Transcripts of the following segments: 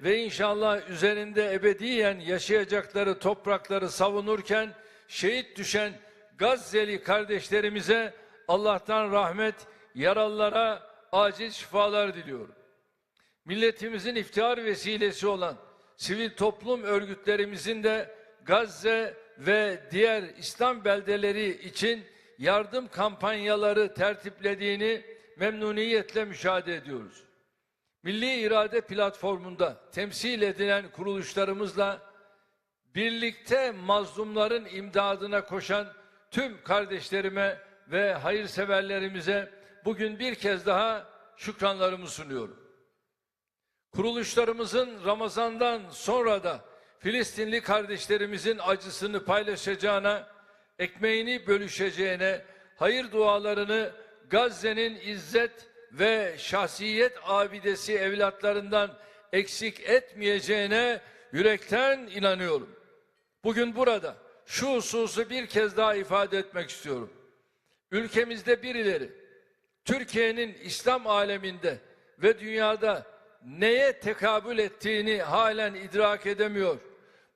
ve inşallah üzerinde ebediyen yaşayacakları toprakları savunurken şehit düşen Gazze'li kardeşlerimize Allah'tan rahmet, yaralılara acil şifalar diliyorum. Milletimizin iftihar vesilesi olan sivil toplum örgütlerimizin de Gazze ve diğer İslam beldeleri için yardım kampanyaları tertiplediğini memnuniyetle müşahede ediyoruz. Milli İrade Platformu'nda temsil edilen kuruluşlarımızla birlikte mazlumların imdadına koşan tüm kardeşlerime ve hayırseverlerimize bugün bir kez daha şükranlarımı sunuyorum. Kuruluşlarımızın Ramazan'dan sonra da Filistinli kardeşlerimizin acısını paylaşacağına, ekmeğini bölüşeceğine, hayır dualarını Gazze'nin izzet ve şahsiyet abidesi evlatlarından eksik etmeyeceğine yürekten inanıyorum. Bugün burada şu hususu bir kez daha ifade etmek istiyorum. Ülkemizde birileri Türkiye'nin İslam aleminde ve dünyada neye tekabül ettiğini halen idrak edemiyor.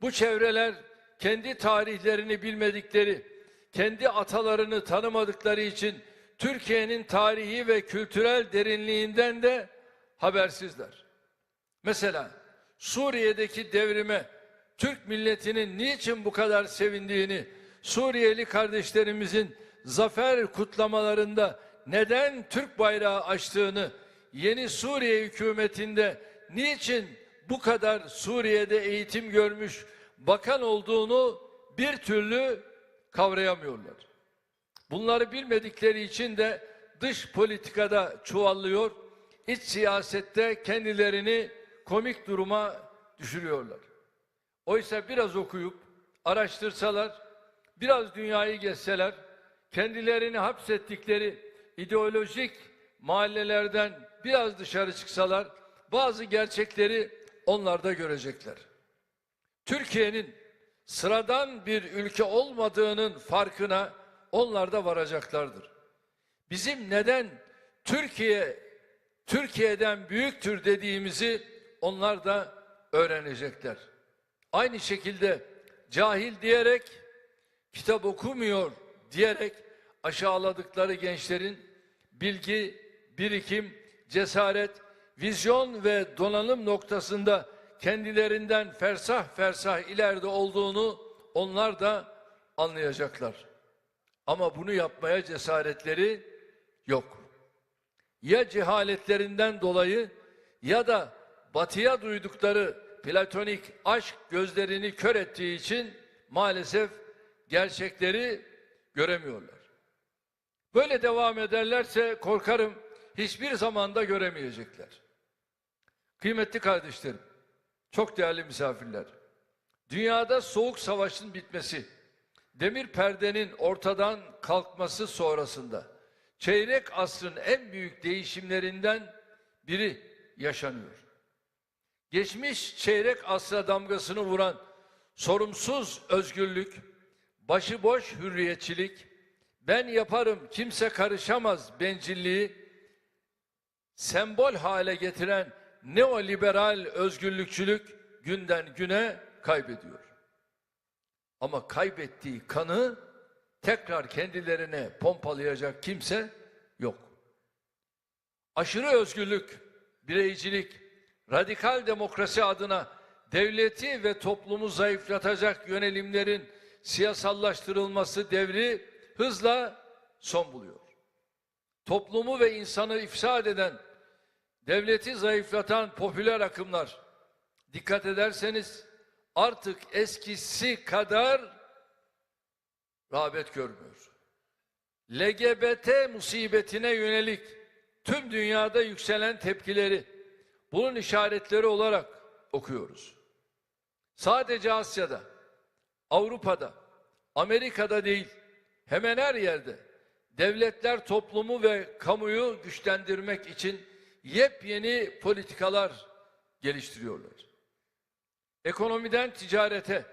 Bu çevreler kendi tarihlerini bilmedikleri, kendi atalarını tanımadıkları için Türkiye'nin tarihi ve kültürel derinliğinden de habersizler. Mesela Suriye'deki devrime Türk milletinin niçin bu kadar sevindiğini, Suriyeli kardeşlerimizin zafer kutlamalarında neden Türk bayrağı açtığını, yeni Suriye hükümetinde niçin bu kadar Suriye'de eğitim görmüş bakan olduğunu bir türlü kavrayamıyorlar. Bunları bilmedikleri için de dış politikada çuvallıyor, iç siyasette kendilerini komik duruma düşürüyorlar. Oysa biraz okuyup araştırsalar, biraz dünyayı gezseler, kendilerini hapsettikleri ideolojik mahallelerden biraz dışarı çıksalar, bazı gerçekleri onlar da görecekler. Türkiye'nin sıradan bir ülke olmadığının farkına onlar da varacaklardır. Bizim neden Türkiye Türkiye'den büyüktür dediğimizi onlar da öğrenecekler. Aynı şekilde cahil diyerek kitap okumuyor diyerek aşağıladıkları gençlerin bilgi, birikim, cesaret, vizyon ve donanım noktasında kendilerinden fersah fersah ileride olduğunu onlar da anlayacaklar. Ama bunu yapmaya cesaretleri yok. Ya cehaletlerinden dolayı ya da batıya duydukları platonik aşk gözlerini kör ettiği için maalesef gerçekleri göremiyorlar. Böyle devam ederlerse korkarım hiçbir zamanda göremeyecekler. Kıymetli kardeşlerim, çok değerli misafirler. Dünyada soğuk savaşın bitmesi, demir perdenin ortadan kalkması sonrasında çeyrek asrın en büyük değişimlerinden biri yaşanıyor. Geçmiş çeyrek asra damgasını vuran sorumsuz özgürlük, başıboş hürriyetçilik, ben yaparım kimse karışamaz bencilliği sembol hale getiren neoliberal özgürlükçülük günden güne kaybediyor. Ama kaybettiği kanı tekrar kendilerine pompalayacak kimse yok. Aşırı özgürlük, bireycilik, radikal demokrasi adına devleti ve toplumu zayıflatacak yönelimlerin siyasallaştırılması devri hızla son buluyor. Toplumu ve insanı ifsad eden, devleti zayıflatan popüler akımlar dikkat ederseniz artık eskisi kadar rağbet görmüyor. LGBT musibetine yönelik tüm dünyada yükselen tepkileri bunun işaretleri olarak okuyoruz. Sadece Asya'da, Avrupa'da, Amerika'da değil, hemen her yerde devletler toplumu ve kamuyu güçlendirmek için yepyeni politikalar geliştiriyorlar. Ekonomiden ticarete,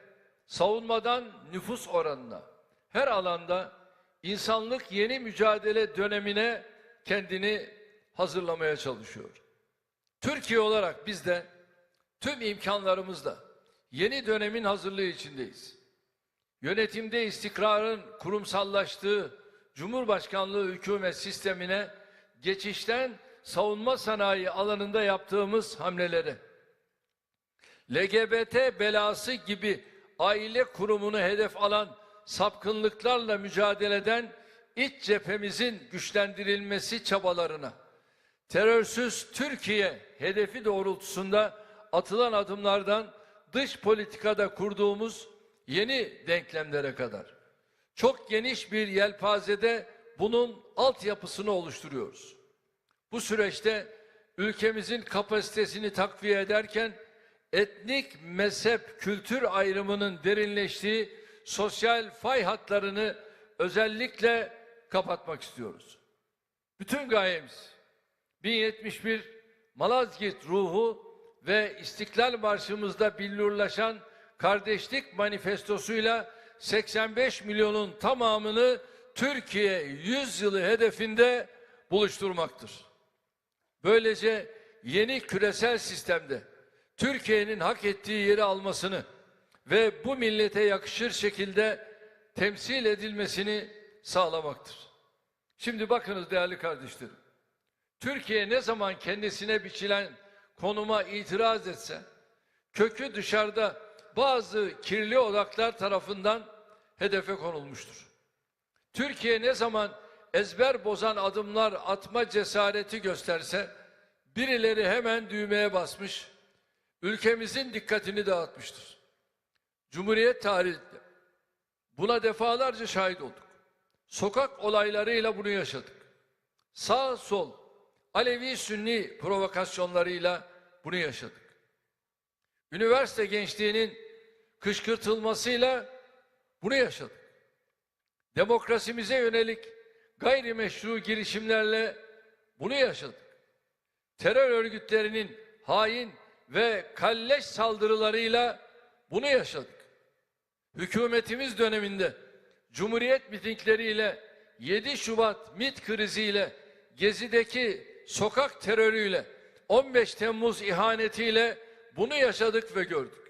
savunmadan nüfus oranına her alanda insanlık yeni mücadele dönemine kendini hazırlamaya çalışıyor. Türkiye olarak biz de tüm imkanlarımızla yeni dönemin hazırlığı içindeyiz. Yönetimde istikrarın kurumsallaştığı Cumhurbaşkanlığı hükümet sistemine geçişten savunma sanayi alanında yaptığımız hamleleri, LGBT belası gibi aile kurumunu hedef alan sapkınlıklarla mücadeleden iç cephemizin güçlendirilmesi çabalarına, terörsüz Türkiye hedefi doğrultusunda atılan adımlardan dış politikada kurduğumuz yeni denklemlere kadar çok geniş bir yelpazede bunun altyapısını oluşturuyoruz. Bu süreçte ülkemizin kapasitesini takviye ederken etnik, mezhep, kültür ayrımının derinleştiği sosyal fay hatlarını özellikle kapatmak istiyoruz. Bütün gayemiz 1071 Malazgirt ruhu ve İstiklal Marşımızda billurlaşan kardeşlik manifestosuyla 85 milyonun tamamını Türkiye 100 yılı hedefinde buluşturmaktır. Böylece yeni küresel sistemde Türkiye'nin hak ettiği yeri almasını ve bu millete yakışır şekilde temsil edilmesini sağlamaktır. Şimdi bakınız değerli kardeşlerim. Türkiye ne zaman kendisine biçilen konuma itiraz etse, kökü dışarıda bazı kirli odaklar tarafından hedefe konulmuştur. Türkiye ne zaman ezber bozan adımlar atma cesareti gösterse, birileri hemen düğmeye basmış, ülkemizin dikkatini dağıtmıştır. Cumhuriyet tarihinde buna defalarca şahit olduk. Sokak olaylarıyla bunu yaşadık. Sağ sol, Alevi Sünni provokasyonlarıyla bunu yaşadık. Üniversite gençliğinin kışkırtılmasıyla bunu yaşadık. Demokrasimize yönelik gayrimeşru girişimlerle bunu yaşadık. Terör örgütlerinin hain ve kalleş saldırılarıyla bunu yaşadık. Hükümetimiz döneminde Cumhuriyet mitingleriyle 7 Şubat MİT kriziyle Gezi'deki sokak terörüyle 15 Temmuz ihanetiyle bunu yaşadık ve gördük.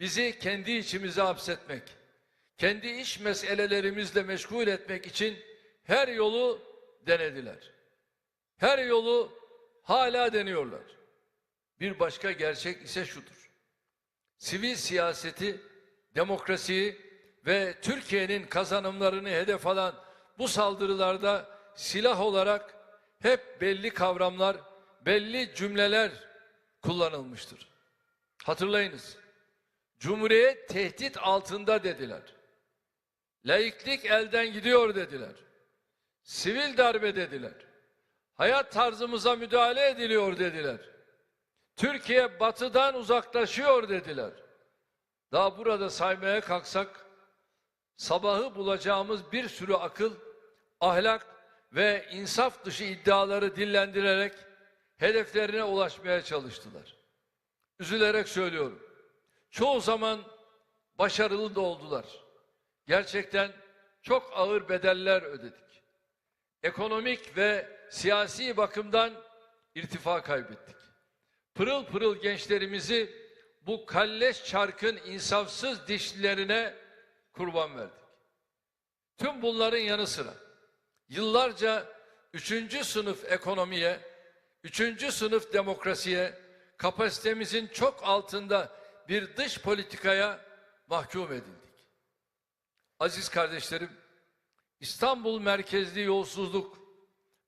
Bizi kendi içimize hapsetmek, kendi iş meselelerimizle meşgul etmek için her yolu denediler. Her yolu hala deniyorlar. Bir başka gerçek ise şudur. Sivil siyaseti, demokrasiyi ve Türkiye'nin kazanımlarını hedef alan bu saldırılarda silah olarak hep belli kavramlar, belli cümleler kullanılmıştır. Hatırlayınız. Cumhuriyet tehdit altında dediler. Laiklik elden gidiyor dediler. Sivil darbe dediler. Hayat tarzımıza müdahale ediliyor dediler. Türkiye batıdan uzaklaşıyor dediler. Daha burada saymaya kalksak sabahı bulacağımız bir sürü akıl, ahlak ve insaf dışı iddiaları dillendirerek hedeflerine ulaşmaya çalıştılar. Üzülerek söylüyorum. Çoğu zaman başarılı da oldular. Gerçekten çok ağır bedeller ödedik. Ekonomik ve siyasi bakımdan irtifa kaybettik. Pırıl pırıl gençlerimizi bu kalleş çarkın insafsız dişlilerine kurban verdik. Tüm bunların yanı sıra yıllarca üçüncü sınıf ekonomiye, üçüncü sınıf demokrasiye, kapasitemizin çok altında bir dış politikaya mahkum edildik. Aziz kardeşlerim, İstanbul merkezli yolsuzluk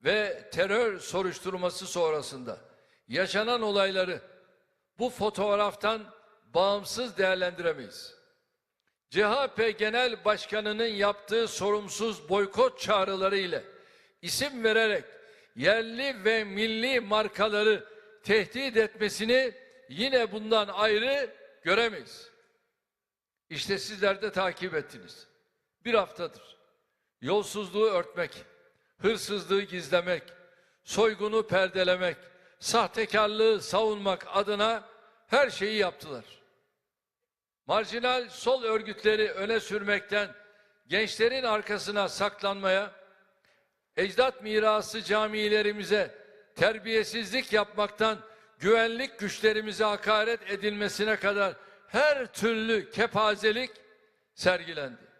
ve terör soruşturması sonrasında yaşanan olayları bu fotoğraftan bağımsız değerlendiremeyiz. CHP Genel Başkanı'nın yaptığı sorumsuz boykot çağrıları ile isim vererek yerli ve milli markaları tehdit etmesini yine bundan ayrı göremeyiz. İşte sizler de takip ettiniz. Bir haftadır yolsuzluğu örtmek, hırsızlığı gizlemek, soygunu perdelemek, sahtekarlığı savunmak adına her şeyi yaptılar. Marjinal sol örgütleri öne sürmekten, gençlerin arkasına saklanmaya, ecdat mirası camilerimize terbiyesizlik yapmaktan güvenlik güçlerimize hakaret edilmesine kadar her türlü kepazelik sergilendi.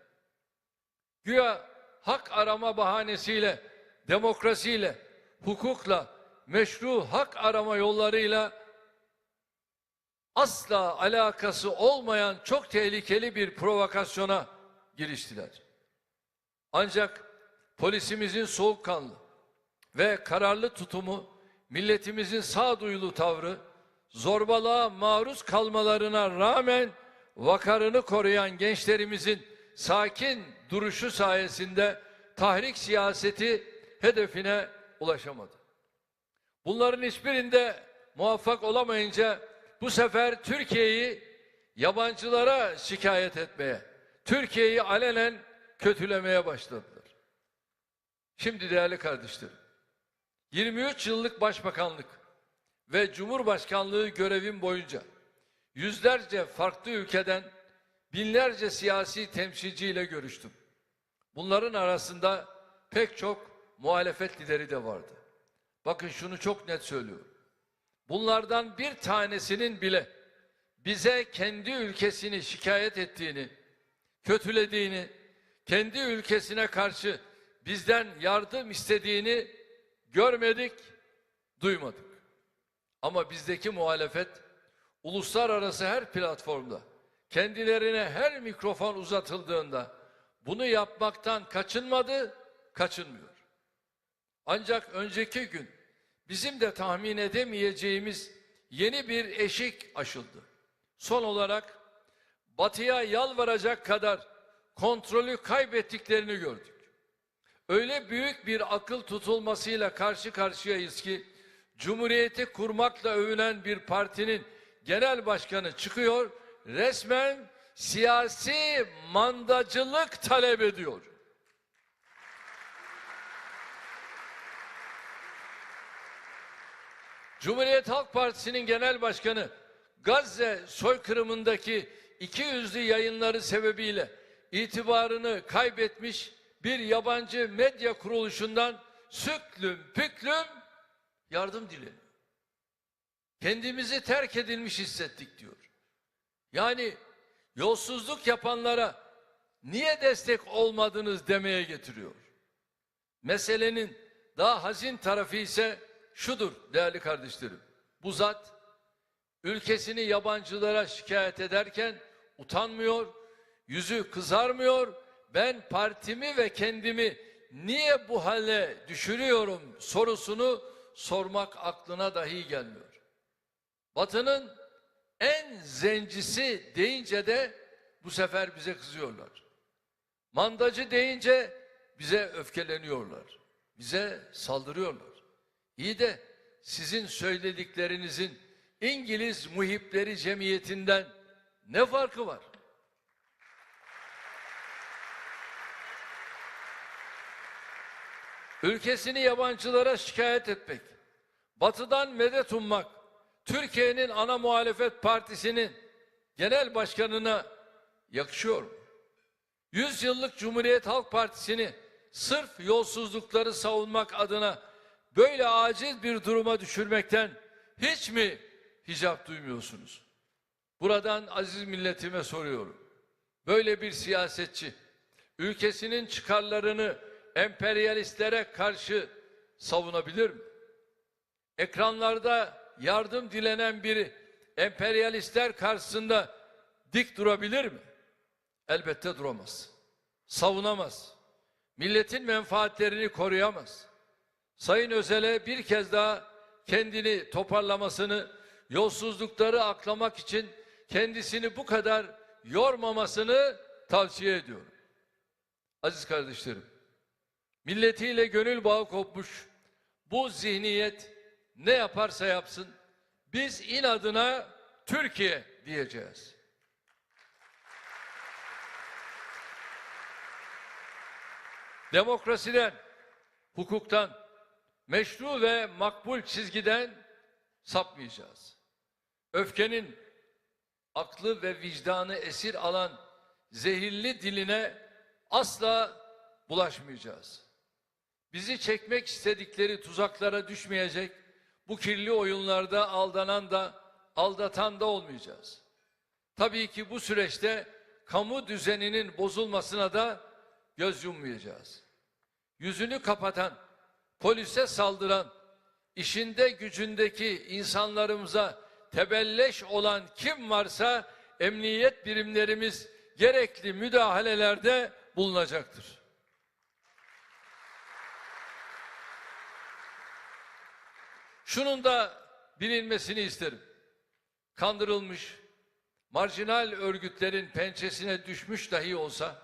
Güya hak arama bahanesiyle, demokrasiyle, hukukla, meşru hak arama yollarıyla asla alakası olmayan çok tehlikeli bir provokasyona giriştiler. Ancak polisimizin soğukkanlı ve kararlı tutumu, milletimizin sağduyulu tavrı, zorbalığa maruz kalmalarına rağmen vakarını koruyan gençlerimizin sakin duruşu sayesinde tahrik siyaseti hedefine ulaşamadı. Bunların hiçbirinde muvaffak olamayınca bu sefer Türkiye'yi yabancılara şikayet etmeye, Türkiye'yi alenen kötülemeye başladılar. Şimdi değerli kardeşlerim, 23 yıllık başbakanlık ve cumhurbaşkanlığı görevim boyunca yüzlerce farklı ülkeden binlerce siyasi temsilciyle görüştüm. Bunların arasında pek çok muhalefet lideri de vardı. Bakın şunu çok net söylüyorum. Bunlardan bir tanesinin bile bize kendi ülkesini şikayet ettiğini, kötülediğini, kendi ülkesine karşı bizden yardım istediğini görmedik, duymadık. Ama bizdeki muhalefet uluslararası her platformda kendilerine her mikrofon uzatıldığında bunu yapmaktan kaçınmadı, kaçınmıyor. Ancak önceki gün bizim de tahmin edemeyeceğimiz yeni bir eşik aşıldı. Son olarak batıya yalvaracak kadar kontrolü kaybettiklerini gördük. Öyle büyük bir akıl tutulmasıyla karşı karşıyayız ki Cumhuriyeti kurmakla övünen bir partinin genel başkanı çıkıyor resmen siyasi mandacılık talep ediyor. Cumhuriyet Halk Partisi'nin genel başkanı Gazze soykırımındaki iki yüzlü yayınları sebebiyle itibarını kaybetmiş bir yabancı medya kuruluşundan süklüm püklüm yardım dileniyor. Kendimizi terk edilmiş hissettik diyor. Yani yolsuzluk yapanlara niye destek olmadınız demeye getiriyor. Meselenin daha hazin tarafı ise şudur değerli kardeşlerim. Bu zat ülkesini yabancılara şikayet ederken utanmıyor, yüzü kızarmıyor. Ben partimi ve kendimi niye bu hale düşürüyorum sorusunu sormak aklına dahi gelmiyor. Batı'nın en zencisi deyince de bu sefer bize kızıyorlar. Mandacı deyince bize öfkeleniyorlar. Bize saldırıyorlar. İyi de sizin söylediklerinizin İngiliz muhipleri cemiyetinden ne farkı var? Ülkesini yabancılara şikayet etmek, batıdan medet ummak, Türkiye'nin ana muhalefet partisinin genel başkanına yakışıyor mu? Yüz yıllık Cumhuriyet Halk Partisi'ni sırf yolsuzlukları savunmak adına böyle acil bir duruma düşürmekten hiç mi hicap duymuyorsunuz? Buradan aziz milletime soruyorum. Böyle bir siyasetçi ülkesinin çıkarlarını emperyalistlere karşı savunabilir mi? Ekranlarda yardım dilenen biri emperyalistler karşısında dik durabilir mi? Elbette duramaz. Savunamaz. Milletin menfaatlerini koruyamaz. Sayın Özel'e bir kez daha kendini toparlamasını, yolsuzlukları aklamak için kendisini bu kadar yormamasını tavsiye ediyorum. Aziz kardeşlerim, milletiyle gönül bağı kopmuş bu zihniyet ne yaparsa yapsın biz inadına Türkiye diyeceğiz. Demokrasiden, hukuktan, meşru ve makbul çizgiden sapmayacağız. Öfkenin aklı ve vicdanı esir alan zehirli diline asla bulaşmayacağız. Bizi çekmek istedikleri tuzaklara düşmeyecek, Bu kirli oyunlarda aldanan da aldatan da olmayacağız. Tabii ki bu süreçte kamu düzeninin bozulmasına da göz yummayacağız. Yüzünü kapatan, polise saldıran, işinde gücündeki insanlarımıza tebelleş olan kim varsa emniyet birimlerimiz gerekli müdahalelerde bulunacaktır. Şunun da bilinmesini isterim. Kandırılmış, marjinal örgütlerin pençesine düşmüş dahi olsa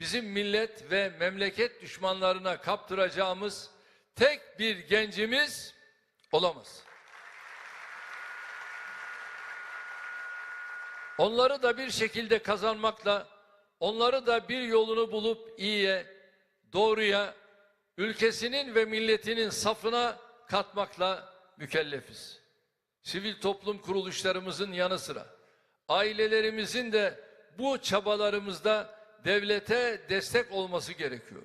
bizim millet ve memleket düşmanlarına kaptıracağımız tek bir gencimiz olamaz. Onları da bir şekilde kazanmakla, onları da bir yolunu bulup iyiye, doğruya, ülkesinin ve milletinin safına katmakla mükellefiz. Sivil toplum kuruluşlarımızın yanı sıra ailelerimizin de bu çabalarımızda devlete destek olması gerekiyor.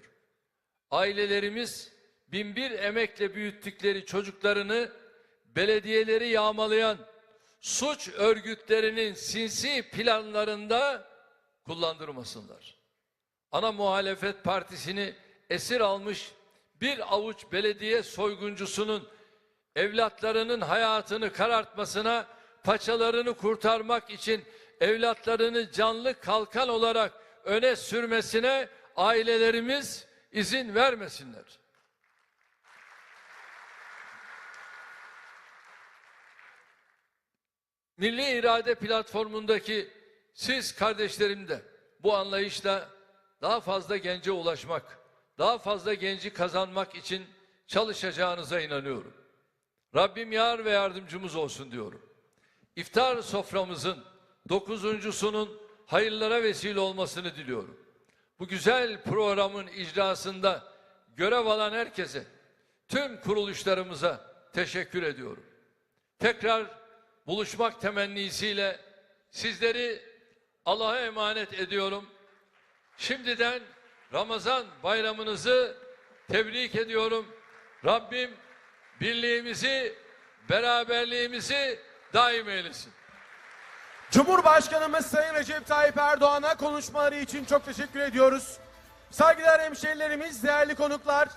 Ailelerimiz binbir emekle büyüttükleri çocuklarını belediyeleri yağmalayan suç örgütlerinin sinsi planlarında kullandırmasınlar. Ana muhalefet partisini esir almış bir avuç belediye soyguncusunun evlatlarının hayatını karartmasına, paçalarını kurtarmak için evlatlarını canlı kalkan olarak öne sürmesine ailelerimiz izin vermesinler. Milli İrade Platformu'ndaki siz kardeşlerim de bu anlayışla daha fazla gence ulaşmak, daha fazla genci kazanmak için çalışacağınıza inanıyorum. Rabbim yar ve yardımcımız olsun diyorum. İftar soframızın dokuzuncusunun hayırlara vesile olmasını diliyorum. Bu güzel programın icrasında görev alan herkese, tüm kuruluşlarımıza teşekkür ediyorum. Tekrar buluşmak temennisiyle sizleri Allah'a emanet ediyorum. Şimdiden Ramazan bayramınızı tebrik ediyorum. Rabbim birliğimizi, beraberliğimizi daim eylesin. Cumhurbaşkanımız Sayın Recep Tayyip Erdoğan'a konuşmaları için çok teşekkür ediyoruz. Saygıdeğer hemşehrilerimiz, değerli konuklar,